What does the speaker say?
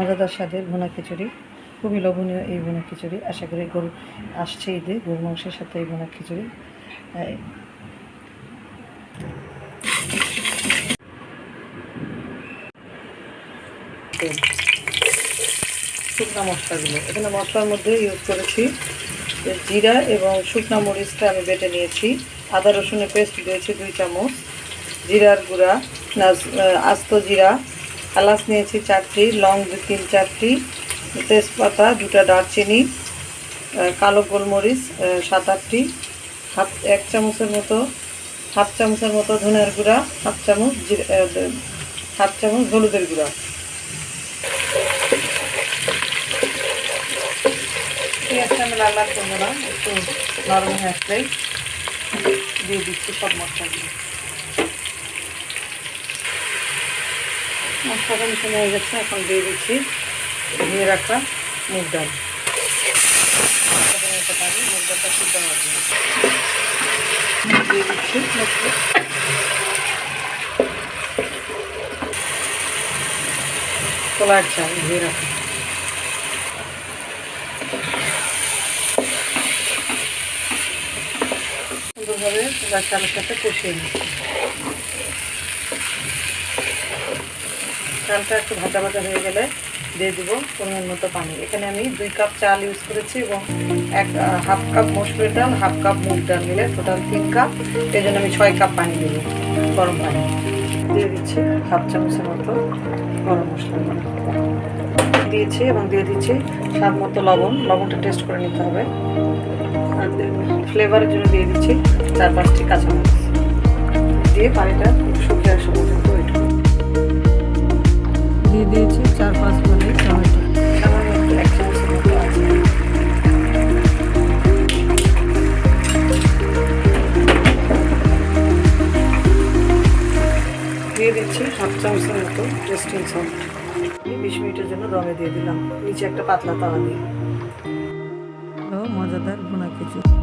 মজাদার স্বাদের ভুনা খিচুড়ি। খুবই লোভনীয় এই ভুনা খিচুড়ি। আশা করি গরু আসছে ঈদে গরু মাংসের সাথে এই ভুনা খিচুড়ি। শুকনা মশলাগুলো। এখানে মশলার মধ্যে ইউজ করেছি জিরা এবং শুকনো মরিচটা আমি বেটে নিয়েছি। আদা রসুনের পেস্ট দিয়েছি দুই চামচ। জিরার গুঁড়া আস্ত জিরা এলাচ নিয়েছি চারটি, লং দু তিন চারটি, তেজপাতা দুটা দারচিনি কালো গোলমরিচ সাত আটটি, হাফ, এক চামচের মতো, হাফ চামচের মতো ধনের গুঁড়া, হাফ চামচ হাফ চামচ হলুদের গুঁড়া। পেঁয়াজটা আমি করব না, একটু নরম হয়ে দিয়ে দিচ্ছি সব মশলাগুলো। মশলাটা মিশানো হয়ে গেছে, এখন দিয়ে দিচ্ছি। ধুয়ে রাখা মুগ ডাল। সুন্দরভাবে কলার চালের সাথে কষিয়ে নিচ্ছি। চালটা একটু ভাজা ভাজা হয়ে গেলে দিয়ে দেবো পরিমাণ মতো পানি। এখানে আমি দুই কাপ চাল ইউজ করেছি এবং এক হাফ কাপ মসুরের ডাল, হাফ কাপ মুগ ডাল মিলে টোটাল তিন কাপ। এই জন্য আমি ছয় কাপ পানি দেবো গরম পানি। দিয়ে দিচ্ছি হাফ চামচের মতো গরম মশলা। দিয়েছি এবং দিয়ে দিচ্ছি স্বাদ মতো লবণ। লবণটা টেস্ট করে নিতে হবে। আর ফ্লেভারের জন্য দিয়ে দিচ্ছি চার পাঁচটি কাঁচামরিচ। দিয়ে পানিটা শুকিয়ে আসা পর্যন্ত ওয়েট দিচ্ছি হাফ চামচের মতো, টেস্টিং সল্ট। বিশ মিনিটের জন্য দমে দিয়ে দিলাম। নিচে একটা পাতলা তাওয়া দিয়ে। মজাদার ভোনা খিচুড়ি।